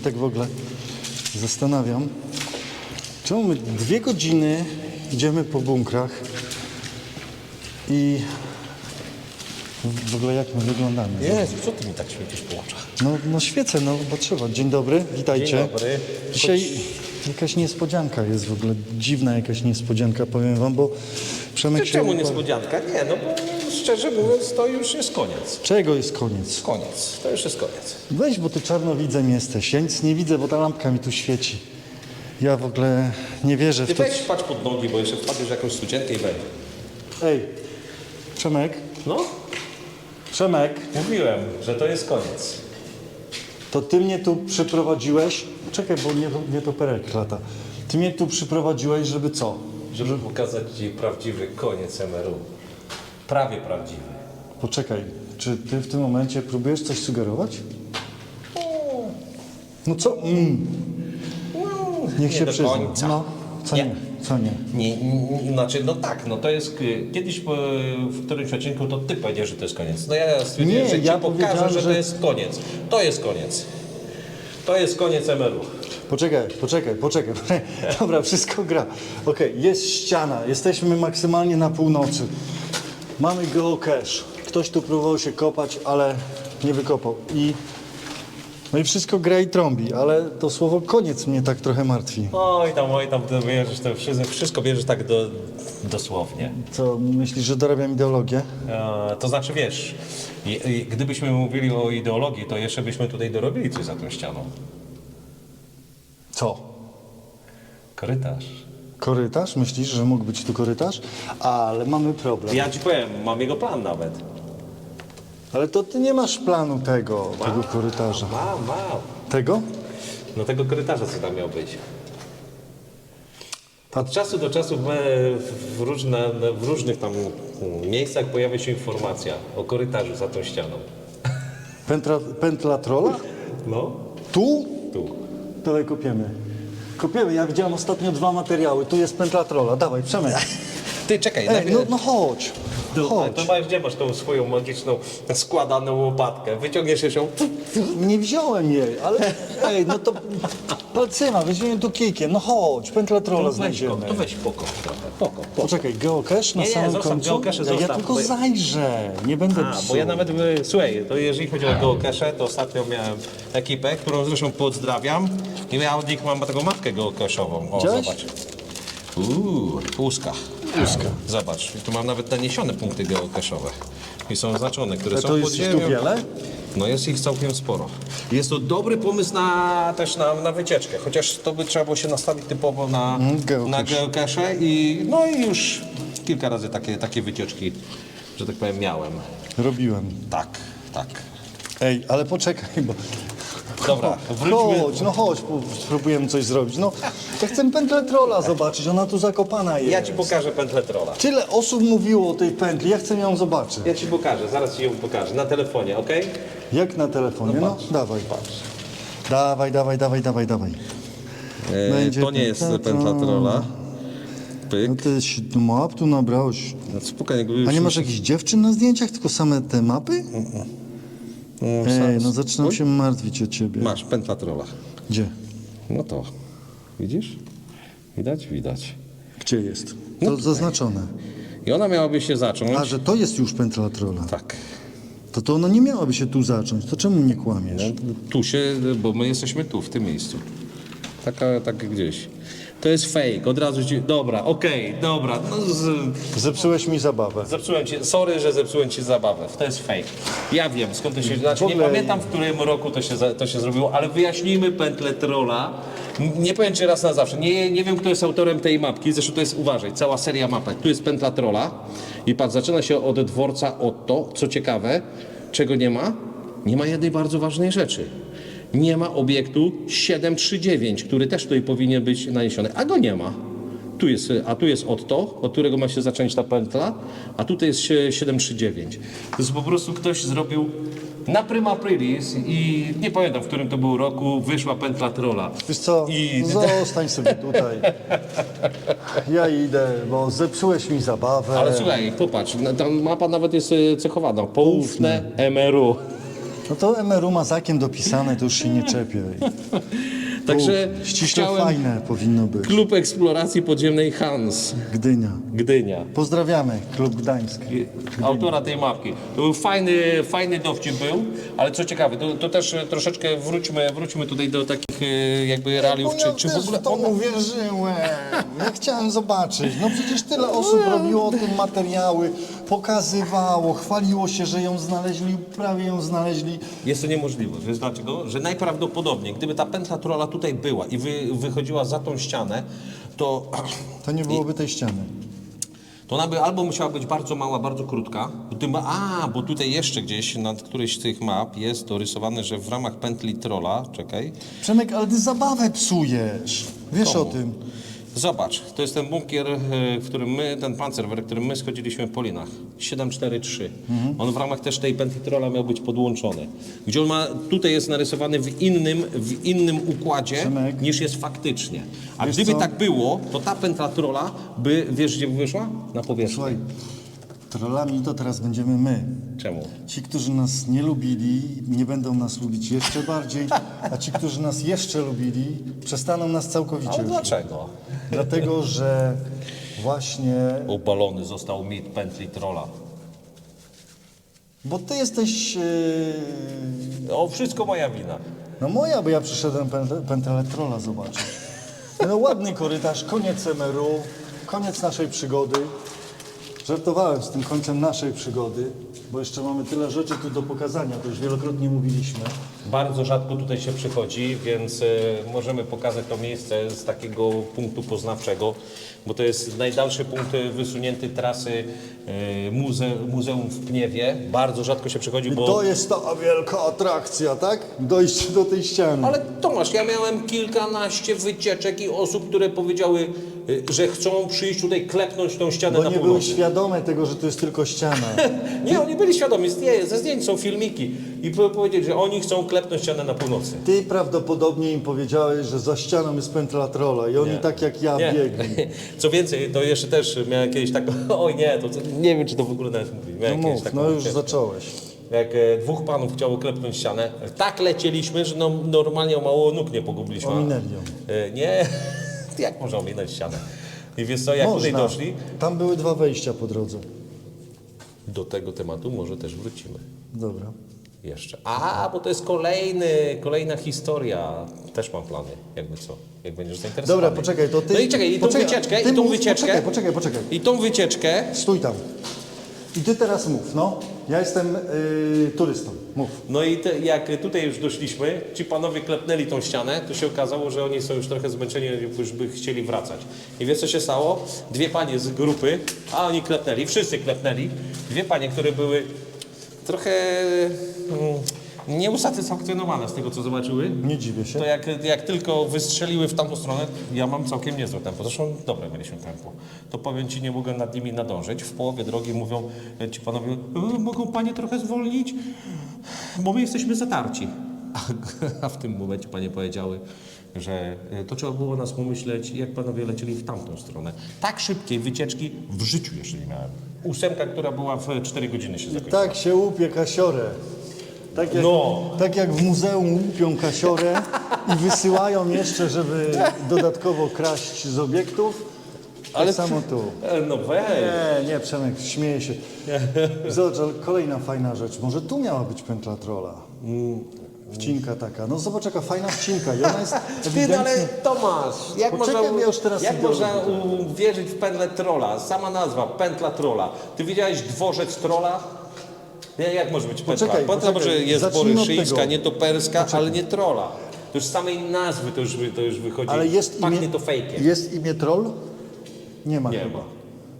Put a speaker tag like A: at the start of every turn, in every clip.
A: się tak w ogóle zastanawiam, czemu my dwie godziny idziemy po bunkrach i w ogóle jak my wyglądamy?
B: Jezu, co ty mi tak świecisz po oczach?
A: No, no świecę, no bo trzeba. Dzień dobry, witajcie.
B: Dzień dobry.
A: Dzisiaj jakaś niespodzianka jest w ogóle, dziwna jakaś niespodzianka, powiem wam, bo Przemek się...
B: Czemu niespodzianka? Nie, no bo szczerze mówiąc to już jest koniec.
A: Czego jest koniec?
B: Koniec, to już jest koniec.
A: Weź, bo ty czarnowidzem jesteś. Ja nic nie widzę, bo ta lampka mi tu świeci. Ja w ogóle nie wierzę
B: Ty
A: w to.
B: weź patrz pod nogi, bo jeszcze wpadniesz jakąś studzienkę i weź.
A: Ej, Przemek,
B: No,
A: Przemek,
B: mówiłem, że to jest koniec.
A: to ty mnie tu przyprowadziłeś. Czekaj, bo nie, nie to perek lata. Ty mnie tu przyprowadziłeś, żeby co?
B: Żeby pokazać Ci prawdziwy koniec MRU. Prawie prawdziwy.
A: Poczekaj, czy ty w tym momencie próbujesz coś sugerować? No co? Mm. Niech
B: nie
A: się
B: do
A: przyzna.
B: końca.
A: No, co nie.
B: Nie.
A: Co nie?
B: Nie, nie, znaczy, no tak, no to jest, y, kiedyś po, w którymś odcinku to Ty powiedziałeś, że to jest koniec. No ja stwierdziłem,
A: Nie,
B: że Ci
A: ja
B: pokażę,
A: powiedziałem,
B: że,
A: że-
B: to jest koniec. To jest koniec. To jest koniec MRU.
A: Poczekaj, poczekaj, poczekaj. Dobra, wszystko gra. Okej, jest ściana, jesteśmy maksymalnie na północy. Mamy geocache. Ktoś tu próbował się kopać, ale nie wykopał. I no i wszystko gra i trąbi, ale to słowo koniec mnie tak trochę martwi.
B: Oj tam, oj tam, ty bierzesz to wszystko, wszystko bierzesz tak do, dosłownie.
A: Co, myślisz, że dorabiam ideologię?
B: E, to znaczy, wiesz, i, i, gdybyśmy mówili o ideologii, to jeszcze byśmy tutaj dorobili coś za tą ścianą.
A: Co?
B: Korytarz.
A: Korytarz? Myślisz, że mógł być tu korytarz? Ale mamy problem.
B: Ja ci powiem, mam jego plan nawet.
A: Ale to ty nie masz planu tego, tego korytarza.
B: Mam, mam.
A: Tego?
B: No tego korytarza, co tam miał być.
A: Ta-
B: Od czasu do czasu w, w, różne, w różnych tam miejscach pojawia się informacja o korytarzu za tą ścianą.
A: Pętla, pętla trola?
B: No,
A: Tu?
B: tu.
A: Dawaj kopiemy. Kopiemy. Ja widziałem ostatnio dwa materiały. Tu jest pętla trola. Dawaj, Przemek.
B: Ty, czekaj,
A: Ej,
B: najpierw-
A: no, no chodź.
B: Ale
A: Chodź.
B: to masz, gdzie masz tą swoją magiczną, składaną łopatkę? Wyciągniesz ją,
A: Nie wziąłem jej, ale ej, no to palcyma, weźmiemy tu kijkiem. No chodź, pętla trola
B: to weź go,
A: znajdziemy.
B: to weź pokop trochę, pokop, pokop.
A: Poczekaj, geocache na
B: Nie, nie,
A: samym
B: zostaw
A: końcu?
B: geocache,
A: ja, ja
B: zostaw,
A: tylko
B: bo-
A: zajrzę, nie będę
B: A,
A: psuł.
B: bo ja nawet, słuchaj, to jeżeli chodzi o geocache, to ostatnio miałem ekipę, którą zresztą pozdrawiam i ja od nich mam taką mapkę geocache'ową. O,
A: Widziałeś?
B: zobacz. Uuu, łuska. Łuska. Zobacz, tu mam nawet naniesione punkty geocache'owe. I są oznaczone, które
A: Ale
B: są
A: to
B: pod
A: jest ich
B: ziemią.
A: tu wiele?
B: No jest ich całkiem sporo. Jest to dobry pomysł na, też na, na wycieczkę, chociaż to by trzeba było się nastawić typowo na,
A: Mm, geocache.
B: na geocache i no i już kilka razy takie, takie wycieczki, że tak powiem, miałem.
A: Robiłem.
B: Tak, tak.
A: Ej, ale poczekaj, bo...
B: Dobra, wróćmy.
A: Chodź, no chodź, po- spróbujemy coś zrobić. No, ja chcę pętlę trola zobaczyć, ona tu zakopana jest.
B: Ja ci pokażę pętlę trolla.
A: Tyle osób mówiło o tej pętli, ja chcę ją zobaczyć.
B: Ja ci pokażę, zaraz ci ją pokażę. Na telefonie, ok?
A: Jak na telefonie? No, dawaj. Dawaj, dawaj, dawaj, dawaj, dawaj. Będzie
B: E, to nie jest
A: pętla
B: pętla trolla.
A: No
B: Pyk.
A: ty się tu map tu nabrałeś.
B: No, spokojnie, jakby
A: A nie masz jakichś dziewczyn na zdjęciach, tylko same te mapy?
B: No,
A: Ej, no zaczynam się martwić o ciebie.
B: Masz, pętla trolla.
A: Gdzie?
B: No to, widzisz? Widać? Widać.
A: Gdzie jest? To zaznaczone.
B: I ona miałaby się zacząć.
A: A, że to jest już pętla trola.
B: Tak.
A: To to ona nie miałaby się tu zacząć. To czemu nie kłamiesz?
B: Tu się, bo my jesteśmy tu, w tym miejscu. Taka, tak gdzieś. To jest fake, od razu ci... Dobra, okej, dobra. No z...
A: Zepsułeś mi zabawę.
B: Zepsułem ci, sorry, że zepsułem ci zabawę. To jest fake. Ja wiem, skąd to się... Znaczy, nie
A: ogóle-
B: pamiętam, w którym roku to się, za- to się zrobiło, ale wyjaśnijmy pętlę trolla. N- Nie powiem ci raz na zawsze. Nie, nie wiem, kto jest autorem tej mapki. Zresztą to jest, uważaj, cała seria mapek. Tu jest pętla trolla i patrz, zaczyna się od dworca Otto. Co ciekawe, czego nie ma? Nie ma jednej bardzo ważnej rzeczy. Nie ma obiektu 739, który też tutaj powinien być naniesiony, a go nie ma. Tu jest, a tu jest Otto, od którego ma się zacząć ta pętla, a tutaj jest sie- 739. To jest po prostu ktoś zrobił na prima aprilis i nie pamiętam w którym to był roku, wyszła pętla trolla.
A: Wiesz co,
B: I
A: zostań sobie tutaj. Ja idę, bo zepsułeś mi zabawę.
B: Ale słuchaj, popatrz, tam mapa nawet jest e, cechowana. Poufne MRU.
A: No to MRU mazakiem dopisane, to już się nie czepię.
B: Także
A: Uf, ściśle
B: chciałem
A: fajne powinno być.
B: Klub Eksploracji Podziemnej Hans,
A: Gdynia.
B: Gdynia.
A: Pozdrawiamy, Klub Gdańsk.
B: autora tej mapki. To był fajny, fajny dowcip był, ale co ciekawe, to, to też e, troszeczkę wróćmy, wróćmy tutaj do takich e, jakby realiów, czy, czy w ogóle
A: w to
B: on,
A: uwierzyłem. Ja chciałem zobaczyć. No przecież tyle osób robiło o tym materiały, pokazywało, chwaliło się, że ją znaleźli, prawie ją znaleźli.
B: Jest to niemożliwe. Wiesz dlaczego? Że najprawdopodobniej, gdyby ta pętla trolla tutaj była i wy, wychodziła za tą ścianę, to,
A: To nie byłoby tej ściany.
B: to ona by albo musiała być bardzo mała, bardzo krótka. bo Tym, a, bo tutaj jeszcze gdzieś na którejś z tych map jest dorysowane, że w ramach pętli trolla, czekaj,
A: Przemek, ale ty zabawę psujesz. Wiesz
B: Komu?
A: o tym.
B: Zobacz, to jest ten bunkier, e, w którym my, ten pancerwer, w którym my schodziliśmy po linach. 743. On w ramach też tej pętli trolla miał być podłączony. Gdzie on ma, tutaj jest narysowany w innym, w innym układzie
A: Przemek.
B: niż jest faktycznie. A
A: Wiesz
B: gdyby
A: co?
B: tak było, to ta pętla trolla by, wiesz gdzie by wyszła? Na powierzchnię.
A: Słuchaj, trollami to teraz będziemy my.
B: Czemu?
A: Ci, którzy nas nie lubili, nie będą nas lubić jeszcze bardziej, a ci, którzy nas jeszcze lubili, przestaną nas całkowicie
B: Ale dlaczego?
A: Dlatego, że właśnie,
B: Obalony został mit pętli trolla.
A: bo ty jesteś, yy,
B: O, wszystko moja wina.
A: no moja, bo ja przyszedłem pętlę trolla zobaczyć. No ładny korytarz, koniec MRU, koniec naszej przygody. Żartowałem z tym końcem naszej przygody, bo jeszcze mamy tyle rzeczy tu do pokazania, to już wielokrotnie mówiliśmy.
B: Bardzo rzadko tutaj się przychodzi, więc e, możemy pokazać to miejsce z takiego punktu poznawczego, bo to jest najdalszy punkt e, wysunięty trasy e, muze, Muzeum w Pniewie. Bardzo rzadko się przychodzi, bo...
A: To jest ta wielka atrakcja, tak? Dojście do tej ściany.
B: Ale Tomasz, ja miałem kilkanaście wycieczek i osób, które powiedziały, że chcą przyjść tutaj klepnąć tą ścianę
A: Bo
B: na
A: nie były
B: północy.
A: świadome tego, że to jest tylko ściana.
B: Nie, oni byli świadomi, nie, ze zdjęć są filmiki i po- powiedzieli, że oni chcą klepnąć ścianę na północy.
A: Ty prawdopodobnie im powiedziałeś, że za ścianą jest pętla trolla i oni
B: Nie.
A: tak jak ja
B: Nie.
A: biegli.
B: Co więcej, to jeszcze też miałem kiedyś taką, oj nie, to co- nie wiem czy to w ogóle nawet mówić.
A: No
B: Miałem kiedyś
A: mów,
B: taką
A: no już zacząłeś.
B: Jak e, dwóch panów chciało klepnąć ścianę, tak lecieliśmy, że no, normalnie o mało nóg nie pogubiliśmy.
A: Ominęli ją.
B: E, nie, jak można ominąć ścianę? I wiesz co, jak tutaj
A: Można.
B: doszli,
A: Tam były dwa wejścia po drodze.
B: do tego tematu może też wrócimy.
A: Dobra.
B: Jeszcze. A, bo to jest kolejny, kolejna historia. Też mam plany, jakby co, jak będziesz zainteresowany.
A: Dobra, poczekaj, to ty...
B: No i czekaj, i tą
A: poczekaj,
B: wycieczkę,
A: ty
B: i tą
A: mów,
B: wycieczkę,
A: Poczekaj, poczekaj, poczekaj.
B: i tą wycieczkę
A: Stój tam. I ty teraz mów, no. Ja jestem y, turystą. Mów.
B: No i te, jak tutaj już doszliśmy, ci panowie klepnęli tą ścianę, to się okazało, że oni są już trochę zmęczeni, już by chcieli wracać. I wiesz co się stało? Dwie panie z grupy, a oni klepnęli, wszyscy klepnęli, dwie panie, które były trochę mm, nieusatysfakcjonowane z tego, co zobaczyły.
A: Nie dziwię się.
B: To jak, jak tylko wystrzeliły w tamtą stronę, ja mam całkiem niezłe tempo. Zresztą dobre mieliśmy tempo. To powiem Ci, nie mogę nad nimi nadążyć. W połowie drogi mówią e, ci panowie, e, mogą Panie trochę zwolnić, bo my jesteśmy zatarci. A, a w tym momencie Panie powiedziały, że e, to trzeba było nas pomyśleć, jak Panowie lecieli w tamtą stronę. Tak szybkiej wycieczki w życiu jeszcze nie miałem. Ósemka, która była w 4 godziny się zakończyła.
A: Tak się łupie kasiorę. Tak jak,
B: No.
A: tak jak w muzeum łupią kasiorę i wysyłają jeszcze, żeby dodatkowo kraść z obiektów. Tak
B: Ale
A: samo tu.
B: E, No weź.
A: Nie, nie, Przemek, śmieję się. Zobacz, ale kolejna fajna rzecz. Może tu miała być pętla trolla. Wcinka taka. No zobacz, jaka fajna wcinka. I ona jest
B: Ty, no ale
A: ewidentnie...
B: Tomasz, jak
A: Poczekaj,
B: można,
A: ja już teraz
B: jak
A: idę
B: można uwierzyć w pętlę trolla? Sama nazwa, pętla trolla. Ty widziałeś dworzec trolla? Nie, jak może być pętla?
A: Poczekaj,
B: pętla
A: poczekaj,
B: może jest
A: zacznijmy od
B: boryszyńska,
A: tego.
B: nietoperska, ale nie trolla. To już z samej nazwy to już, wy- to już wychodzi.
A: Ale jest
B: Pachnie
A: imię,
B: to fejkiem.
A: jest imię troll? Nie ma
B: Nie
A: chyba.
B: ma.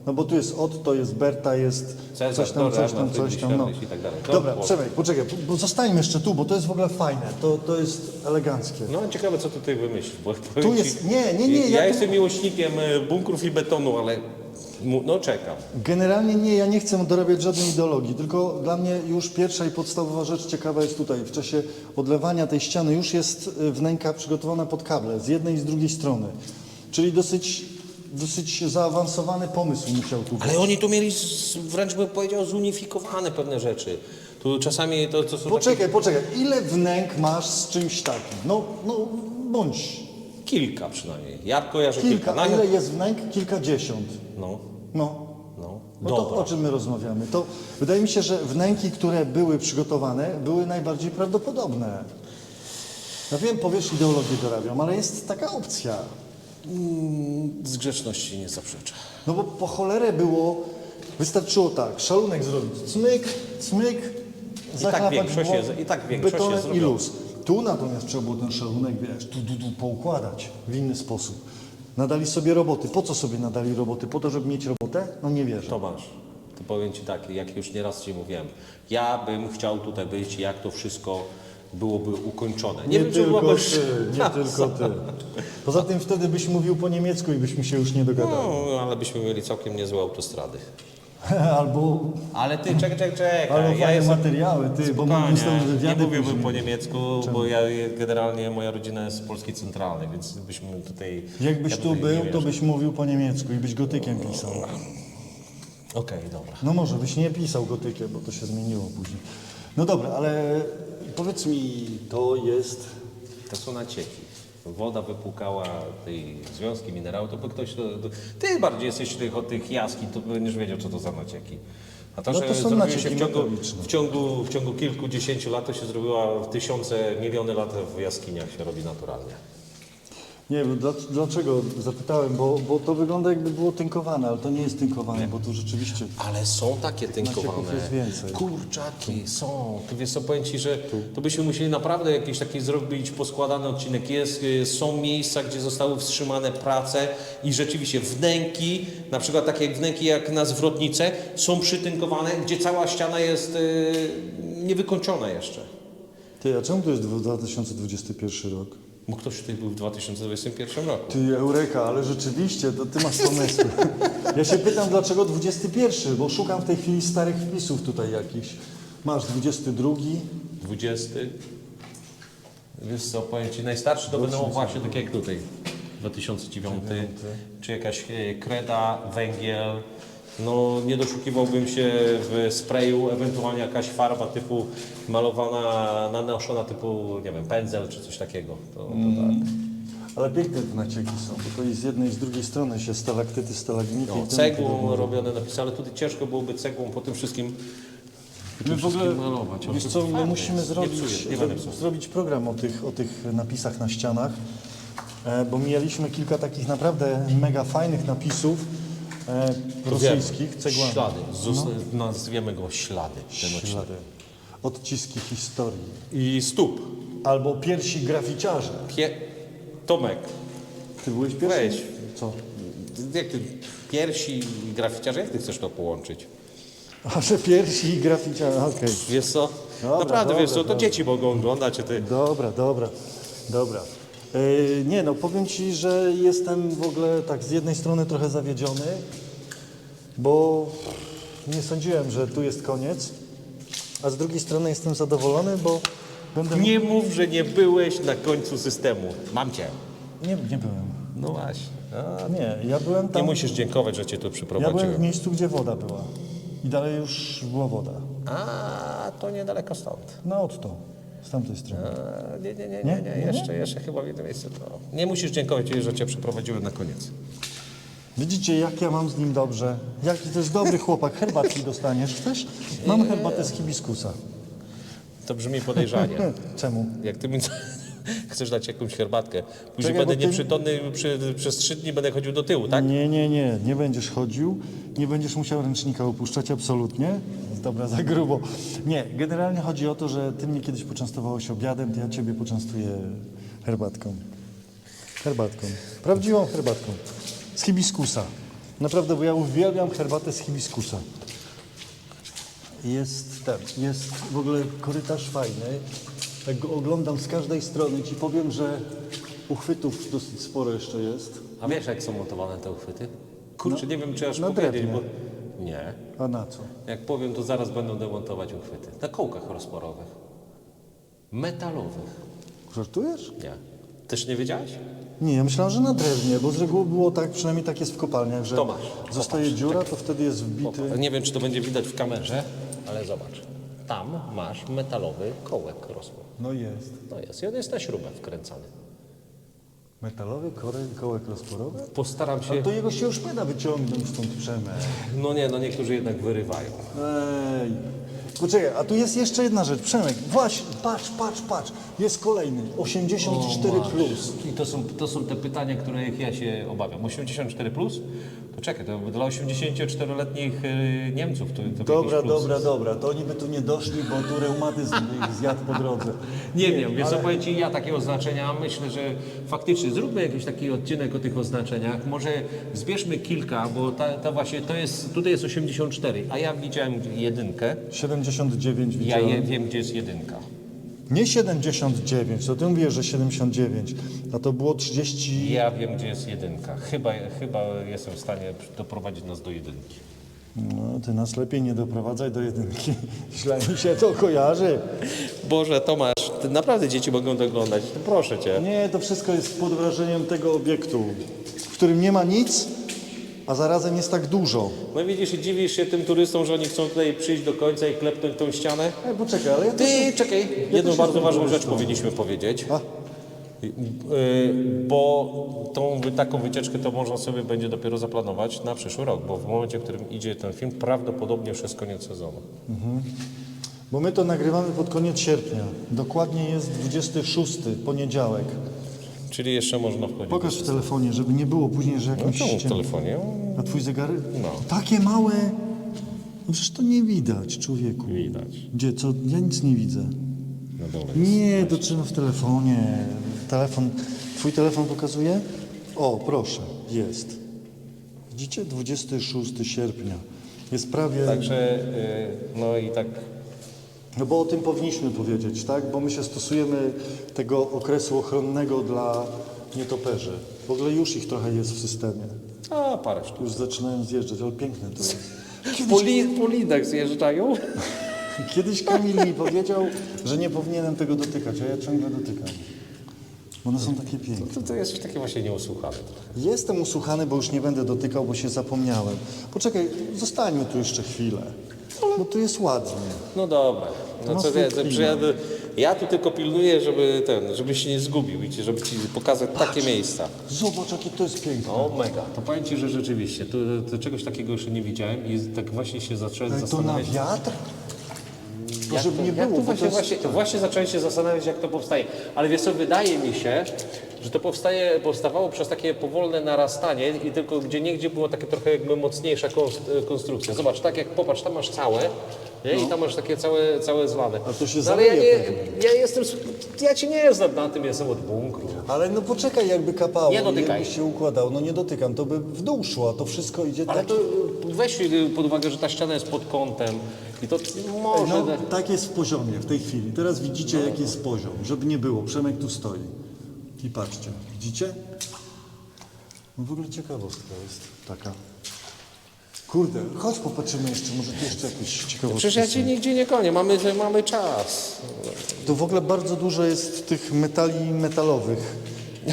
A: No bo tu jest Otto, jest Berta, jest
B: Cezar,
A: coś tam, coś tam, coś tam. No.
B: I tak dalej. To
A: Dobra,
B: było-
A: Przemek, poczekaj, bo zostańmy jeszcze tu, bo to jest w ogóle fajne. To, to jest eleganckie.
B: No ciekawe co tutaj wymyślisz, bo powiem
A: Tu
B: ci,
A: jest- nie, nie, nie,
B: Ja,
A: ja tu-
B: jestem miłośnikiem e, bunkrów i betonu, ale no czekam.
A: Generalnie nie, ja nie chcę dorabiać żadnej ideologii, tylko dla mnie już pierwsza i podstawowa rzecz ciekawa jest tutaj. W czasie odlewania tej ściany już jest y, wnęka przygotowana pod kable z jednej i z drugiej strony. Czyli dosyć, dosyć zaawansowany pomysł musiał tu być.
B: Ale oni tu mieli z, wręcz bym powiedział zunifikowane pewne rzeczy. Tu czasami to, to są
A: Poczekaj, poczekaj. Ile wnęk masz z czymś takim? No, no, bądź.
B: Kilka przynajmniej. Ja kojarzę kilka.
A: Kilka. Ile jest wnęk? Kilkadziesiąt.
B: No,
A: No.
B: no.
A: No to
B: Dobra.
A: o czym my rozmawiamy? To wydaje mi się, że wnęki, które były przygotowane, były najbardziej prawdopodobne. Ja wiem, powiesz, ideologię dorabiam, ale jest taka opcja.
B: Z grzeczności nie zaprzeczę.
A: No bo po cholerę było, wystarczyło tak, szalunek zrobić, cmyk, cmyk, zachlapać
B: większość
A: bło-
B: jest- i tak większość jest
A: i
B: zrobiona.
A: luz. Tu natomiast trzeba było ten szalunek, wiesz, tu, tu, tu poukładać w inny sposób. Nadali sobie roboty. Po co sobie nadali roboty? Po to, żeby mieć robotę? No nie wierzę.
B: Tomasz, to powiem Ci tak, jak już nieraz Ci mówiłem, ja bym chciał tutaj być, jak to wszystko byłoby ukończone.
A: Nie,
B: wiem, czy
A: tylko ty, nie tylko ty. Poza tym wtedy byś mówił po niemiecku i byśmy się już nie dogadali.
B: No, ale byśmy mieli całkiem niezłe autostrady.
A: Albo,
B: Ale ty, czekaj, czekaj, czekaj.
A: albo
B: ja
A: fajne
B: jestem...
A: materiały, ty, bo mamy z tobą
B: nie mówiłbym po niemiecku, bo ja generalnie moja rodzina jest z Polski Centralnej, więc byśmy tutaj...
A: Jakbyś
B: ja
A: tu
B: tutaj nie
A: był, to byś mówił po niemiecku i byś gotykiem pisał.
B: Okej, dobra.
A: No może byś nie pisał gotykiem, bo to się zmieniło później. No dobra, ale powiedz mi, to jest...
B: To są nacieki. Woda wypłukała tej związki minerału, to by ktoś... To, to, ty bardziej jesteś tych, od tych jaskiń, to będziesz wiedział, co to za nacieki. A to,
A: No
B: że
A: to są nacieki
B: się w ciągu, w, ciągu, w ciągu kilkudziesięciu lat, to się zrobiła w tysiące, miliony lat w jaskiniach się robi naturalnie.
A: Nie wiem, dla, dlaczego zapytałem, bo, bo to wygląda jakby było tynkowane, ale to nie jest tynkowane, bo tu rzeczywiście...
B: Ale są takie tynkowane.
A: Jest więcej.
B: Kurczaki są. Tu wiesz co, powiem Ci, że to byśmy musieli naprawdę jakiś taki zrobić poskładany odcinek. Jest, y, są miejsca, gdzie zostały wstrzymane prace i rzeczywiście wnęki, na przykład takie wnęki jak na zwrotnice, są przytynkowane, gdzie cała ściana jest y, niewykończona jeszcze.
A: Ty, a czemu to jest 2021 rok?
B: Bo ktoś tutaj był w 2021 roku.
A: Ty, Eureka, ale rzeczywiście, to ty masz pomysły. Ja się pytam, dlaczego 21, bo szukam w tej chwili starych wpisów tutaj jakichś. Masz 22,
B: 20. Wiesz co, powiem Ci, najstarszy to będą właśnie takie jak tutaj. 2009, czy jakaś e, kreda, węgiel. No nie doszukiwałbym się w sprayu, ewentualnie jakaś farba typu malowana, nanoszona typu, nie wiem, pędzel czy coś takiego. To, to tak.
A: ale piękne te nacieki są, bo to i z jednej i z drugiej strony się stalaktyty, stalagnity.
B: No,
A: i
B: cegłą robione napisy, ale tutaj ciężko byłoby cegłą po tym wszystkim
A: My w ogóle,
B: malować.
A: wiesz co, my musimy zrobić,
B: Nie psuję, nie
A: zro-
B: będę psuł.
A: zrobić program o tych, o tych napisach na ścianach, e, bo mieliśmy kilka takich naprawdę mega fajnych napisów e, rosyjskich, cegłanych.
B: Ślady, Zos- nazwiemy go ślady. Ten odcinek.
A: Ślady. Odciski historii.
B: I stóp.
A: Albo piersi graficiarze.
B: Pie... Tomek,
A: Ty byłeś pierwszy?
B: Weź.
A: Co?
B: jak ty, piersi i graficiarze, jak ty chcesz to połączyć?
A: A że piersi i graficiarze, okej.
B: Wiesz co?
A: Dobra,
B: Naprawdę,
A: dobra,
B: wiesz co, to
A: dobra.
B: dzieci mogą oglądać, a ty...
A: Dobra, dobra, dobra. E, nie no, powiem Ci, że jestem w ogóle tak z jednej strony trochę zawiedziony, bo nie sądziłem, że tu jest koniec, a z drugiej strony jestem zadowolony, bo będę...
B: Nie mów, że nie byłeś na końcu systemu. Mam cię.
A: Nie, nie byłem.
B: No właśnie. A,
A: Nie, ja byłem
B: nie
A: tam...
B: musisz dziękować, że cię tu
A: Ja byłem w miejscu, gdzie woda była. I dalej już była woda.
B: A, to niedaleko stąd.
A: No od to, z tamtej strony.
B: Nie, nie, nie,
A: Nie?
B: nie, jeszcze, jeszcze chyba w jednym miejscu. To... Nie musisz dziękować, że cię przyprowadziłem na koniec.
A: Widzicie, jak ja mam z nim dobrze? Jaki to jest dobry chłopak. Herbatki dostaniesz. Chcesz? Mam herbatę z hibiskusa.
B: To brzmi podejrzanie.
A: Czemu?
B: Jak ty mi chcesz dać jakąś herbatkę, później
A: Czekaj,
B: będę
A: ty-
B: nieprzytomny, przy, przez trzy dni będę chodził do tyłu, tak?
A: Nie, nie, nie. Nie będziesz chodził. Nie będziesz musiał ręcznika opuszczać, absolutnie. Dobra, za grubo. Nie, generalnie chodzi o to, że ty mnie kiedyś poczęstowałeś obiadem, to ja ciebie poczęstuję herbatką. Herbatką. Prawdziwą herbatką. Z hibiskusa. Naprawdę, bo ja uwielbiam herbatę z hibiskusa. Jest ten, jest w ogóle korytarz fajny. Jak go oglądam z każdej strony, ci powiem, że uchwytów dosyć sporo jeszcze jest.
B: A wiesz, jak są montowane te uchwyty? Kurczę, nie wiem, czy aż
A: na
B: powiedzieć,
A: drewnie.
B: bo... Nie.
A: A na co?
B: Jak powiem, to zaraz będą demontować uchwyty. Na kołkach rozporowych. Metalowych.
A: Żartujesz?
B: Nie. Też nie wiedziałeś?
A: Nie, ja myślałem, że na drewnie, bo z reguły było tak, przynajmniej tak jest w kopalniach, że
B: Tomasz,
A: zostaje dziura, to wtedy jest wbity.
B: Nie wiem, czy to będzie widać w kamerze, ale zobacz. Tam masz metalowy kołek rozpór.
A: No jest.
B: No jest, i on jest na śrubę wkręcany.
A: Metalowy korek, kołek rozporowy?
B: Postaram się...
A: A to jego się już nie da wyciągnąć stąd Przemek.
B: No nie, no niektórzy jednak wyrywają.
A: Ej. Poczekaj, a tu jest jeszcze jedna rzecz. Przemek, właśnie, patrz, patrz, patrz. Jest kolejny, 84 plus.
B: I to są, to są te pytania, których ja się obawiam. 84 plus? To czekaj, to dla 84-letnich y, Niemców to, to
A: Dobra, dobra, dobra. To oni by tu nie doszli, bo tu reumatyzm ich zjadł po drodze.
B: Nie wiem, więc powiem Ci, ja takie oznaczenia myślę, że faktycznie zróbmy jakiś taki odcinek o tych oznaczeniach. Może zbierzmy kilka, bo ta, ta właśnie to jest, tutaj jest 84, a ja widziałem jedynkę.
A: 79
B: Ja
A: widziałem.
B: je, wiem, gdzie jest jedynka.
A: Nie 79, to ty mówisz, że 79, a to było 30...
B: Ja wiem, gdzie jest jedynka. Chyba, chyba jestem w stanie doprowadzić nas do jedynki.
A: No, ty nas lepiej nie doprowadzaj do jedynki. Źle mi się to kojarzy.
B: Boże, Tomasz, ty naprawdę dzieci mogą to oglądać. Proszę Cię.
A: Nie, to wszystko jest pod wrażeniem tego obiektu, w którym nie ma nic, a zarazem jest tak dużo.
B: No widzisz i dziwisz się tym turystom, że oni chcą tutaj przyjść do końca i klepnąć tą ścianę?
A: Ej, poczekaj, ale ja też...
B: Ty, czekaj, jedną
A: też
B: bardzo
A: jestem
B: ważną rzecz
A: turystą.
B: powinniśmy powiedzieć.
A: A,
B: Y, Bo tą wy- taką wycieczkę to można sobie będzie dopiero zaplanować na przyszły rok, bo w momencie, w którym idzie ten film, prawdopodobnie już jest koniec sezonu.
A: bo my to nagrywamy pod koniec sierpnia. Dokładnie jest 26, poniedziałek.
B: Czyli jeszcze można wchodzić.
A: Pokaż w telefonie, żeby nie było później, że
B: No
A: jakimś
B: czemu w telefonie?
A: A twój zegarek?
B: No.
A: Takie małe. No przecież to nie widać, człowieku.
B: Widać.
A: Gdzie? Co? Ja nic nie widzę.
B: Na dole jest.
A: Nie, to trzeba w telefonie. Telefon. Twój telefon pokazuje? O, proszę, jest. Widzicie? 26 sierpnia. Jest prawie.
B: Także, y, no i tak
A: No bo o tym powinniśmy powiedzieć, tak? Bo my się stosujemy tego okresu ochronnego dla nietoperzy. W ogóle już ich trochę jest w systemie.
B: A, parę sztuk.
A: Już zaczynają zjeżdżać, ale piękne to jest.
B: Po, li, po lidach zjeżdżają?
A: Kiedyś Kamil mi powiedział, że nie powinienem tego dotykać, a ja ciągle dotykam. One są takie piękne.
B: To, to jest takie właśnie nieusłuchane trochę.
A: Jestem usłuchany, bo już nie będę dotykał, bo się zapomniałem. Poczekaj, zostańmy tu jeszcze chwilę, bo tu jest ładnie.
B: No dobra. No
A: Ma
B: co
A: swój
B: wie, to
A: klimat.
B: przyjadę, ja tu tylko pilnuję, żeby ten, żebyś się nie zgubił, widzicie, żeby ci pokazać takie miejsca.
A: Zobacz, jakie to jest piękne.
B: O mega. To powiem Ci, że rzeczywiście, to, to czegoś takiego jeszcze nie widziałem i tak właśnie się zacząłem
A: Ale to na
B: zastanawiać.
A: wiatr? Żeby
B: to,
A: nie było,
B: to
A: bo to
B: właśnie,
A: jest...
B: właśnie, właśnie zacząłem się zastanawiać, jak to powstaje. Ale wiesz co, wydaje mi się, że to powstaje, powstawało przez takie powolne narastanie i tylko gdzie niegdzie było takie trochę jakby mocniejsza konst- konstrukcja. Zobacz, tak jak popatrz, tam masz całe nie? i tam masz takie całe, całe zlane.
A: A to się
B: no, ale ja, nie, ja jestem, ja Cię nie znam na tym, jestem od bunkru.
A: Ale no poczekaj, jakby kapało,
B: Nie dotykaj.
A: jakby się układał. No nie dotykam, to by w dół szło, a to wszystko idzie
B: Ale
A: tak.
B: to weź y, pod uwagę, że ta ściana jest pod kątem i to może...
A: No, tak jest w poziomie w tej chwili. Teraz widzicie, jaki jest poziom, żeby nie było. Przemek tu stoi. I patrzcie, widzicie? No w ogóle ciekawostka jest taka. Kurde, chodź popatrzymy jeszcze, może tu jeszcze jakieś ciekawostki
B: Przecież ja. Cię nigdzie nie gonię, mamy, mamy czas.
A: Tu w ogóle bardzo dużo jest tych metali metalowych,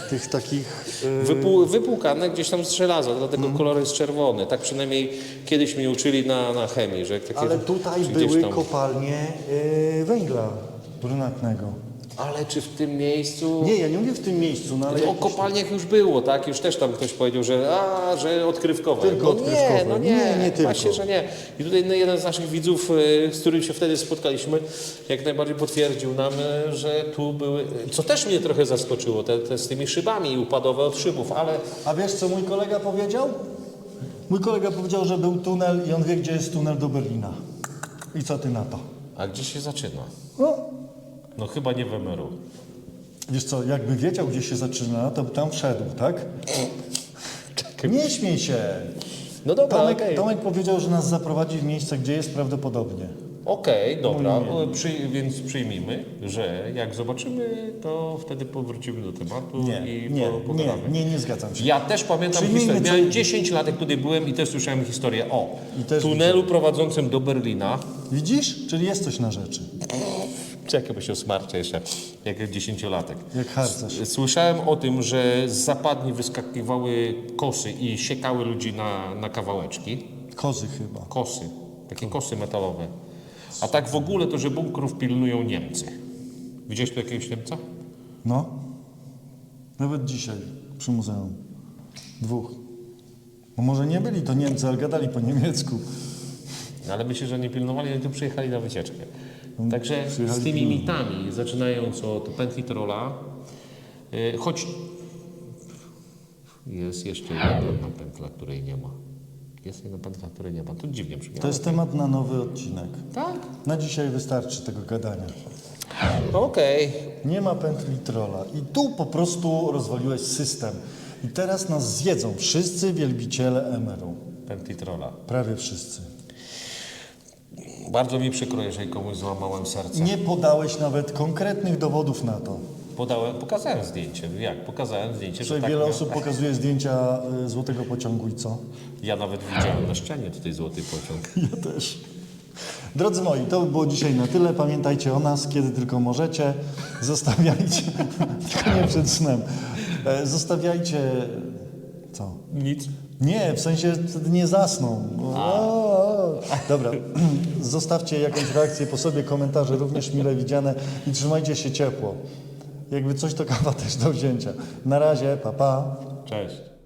A: tych takich... y,
B: Wypłu, wypłukane gdzieś tam z żelaza, dlatego
A: Mhm.
B: kolor jest czerwony. Tak przynajmniej kiedyś mi uczyli na, na chemii, że takie...
A: Ale tutaj były
B: tam-
A: kopalnie y, węgla brunatnego.
B: Ale czy w tym miejscu...
A: Nie, ja nie mówię w tym miejscu, no ale...
B: O
A: jakieś-
B: kopalniach już było, tak? Już też tam ktoś powiedział, że a, że odkrywkowe.
A: Tylko
B: no
A: odkrywkowe.
B: Nie, no nie,
A: Nie, nie tylko.
B: Właśnie, że nie. I tutaj no, jeden z naszych widzów, e, z którym się wtedy spotkaliśmy, jak najbardziej potwierdził nam, e, że tu były, co też mnie trochę zaskoczyło, te, te z tymi szybami upadowe od szybów, ale
A: A wiesz, co mój kolega powiedział? Mój kolega powiedział, że był tunel i on wie, gdzie jest tunel do Berlina. I co ty na to?
B: a gdzie się zaczyna?
A: No,
B: No chyba nie w Emeru.
A: wiesz co, jakby wiedział, gdzie się zaczyna, to by tam wszedł, tak? Nie śmiej się.
B: No dobra,
A: Tomek,
B: okej.
A: Tomek powiedział, że nas zaprowadzi w miejsce, gdzie jest prawdopodobnie.
B: Okej, dobra, o, przy, więc przyjmijmy, że jak zobaczymy, to wtedy powrócimy do tematu
A: Nie,
B: i
A: nie,
B: po,
A: nie,
B: pogadamy.
A: nie, nie zgadzam się.
B: Ja też pamiętam
A: Przyjmijmy,
B: historię.
A: co-
B: Miałem 10 lat, jak tutaj byłem i też słyszałem historię o
A: I też
B: tunelu prowadzącym do Berlina.
A: Widzisz? Czyli jest coś na rzeczy.
B: Się osmarczę jeszcze, jak dziesięciolatek.
A: Jak harcerz.
B: Słyszałem o tym, że z zapadni wyskakiwały kosy i siekały ludzi na, na kawałeczki.
A: Kozy chyba.
B: Kosy, takie kosy metalowe. A tak w ogóle to, że bunkrów pilnują Niemcy. Widziałeś tu jakiegoś Niemca?
A: No. Nawet dzisiaj przy muzeum. Dwóch. No może nie byli to Niemcy, ale gadali po niemiecku.
B: No, Ale myślę, że nie pilnowali, oni tu przyjechali na wycieczkę. Także
A: przyjechali
B: z tymi mitami, zaczynając od pętli trolla, y, choć jest jeszcze jedna pętla, której nie ma. Jest jedna pętla, której nie ma. To dziwnie brzmi.
A: To jest temat na nowy odcinek.
B: Tak?
A: Na dzisiaj wystarczy tego gadania.
B: Okej.
A: Nie ma pętli trolla. I tu po prostu rozwaliłeś system. I teraz nas zjedzą wszyscy wielbiciele emeru.
B: Pętli.
A: Prawie wszyscy.
B: Bardzo mi przykro, jeżeli komuś złamałem serce.
A: Nie podałeś nawet konkretnych dowodów na to.
B: Podałem, pokazałem zdjęcie. Jak? Pokazałem zdjęcie, że
A: Tutaj
B: tak
A: wiele
B: miał-
A: osób pokazuje zdjęcia y, złotego pociągu i co?
B: Ja nawet widziałem na ścianie tutaj złoty pociąg.
A: Ja też. Drodzy moi, to by było dzisiaj na tyle. Pamiętajcie o nas, kiedy tylko możecie. Zostawiajcie, tylko nie przed snem. E, Zostawiajcie, co?
B: Nic.
A: Nie, w sensie wtedy nie zasną. O. Dobra, zostawcie jakąś reakcję po sobie, komentarze również mile widziane i trzymajcie się ciepło. Jakby coś, to kawa też do wzięcia. Na razie, pa pa.
B: Cześć.